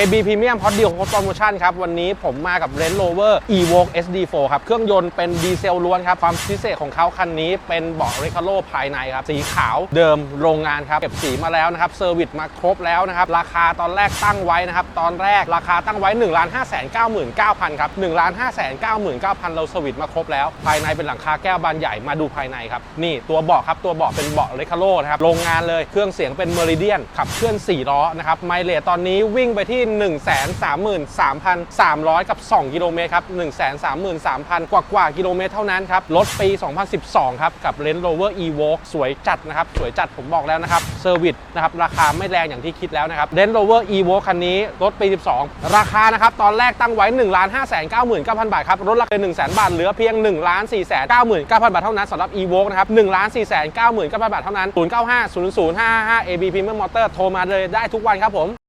AB Premium Hot Deal Hot Promotion ครับ วันนี้ผมมากับ Range Rover Evoque SD4 ครับ เครื่องยนต์เป็นดีเซลล้วนครับ ความพิเศษของเขาคันนี้เป็นเบาะ Recaro ภายในครับ สีขาวเดิมโรงงานครับ เก็บสีมาแล้วนะครับเซอร์วิสมาครบแล้วนะครับ ราคาตอนแรกตั้งไว้นะครับ ตอนแรกราคาตั้งไว้1 5 9 9 0 0 0ครับ1 5 9 9 9 0 0 เราสวิตมาครบแล้ว ภายในเป็นหลังคาแก้วบานใหญ่มาดูภายในครับนี่ตัวเบาะครับตัวเบาะเป็นเบาะ Recaro นะครับโรงงานเลยเครื่องเสียงเป็น Meridian ขับเคลื่อน4ล้อนะครับไมเลทตอนนี้วิ่งไปที่133,300 กับ 2 กิโลเมตรครับ 133,000 กว่ากว่ากิโลเมตรเท่านั้นครับ รถปี 2012 ครับ กับ Range Rover Evoque สวยจัดนะครับ สวยจัดผมบอกแล้วนะครับ เซอร์วิสนะครับ ราคาไม่แรงอย่างที่คิดแล้วนะครับ Range Rover Evoque คันนี้ รถปี 12 ราคานะครับ ตอนแรกตั้งไว้ 1 5 9 9 0 0 0 บาทครับ ลดราคา1 0 0 0 0 0 บาท เหลือเพียง 1 4 9 9 0 0 0 บาทเท่านั้นสำหรับ Evoque นะครับ 1 4 9 9 0 0 0 บาทเท่านั้น 095 0 0 5 5 AB Premium Motor โทรมาเลยได้ทุกวันครับผม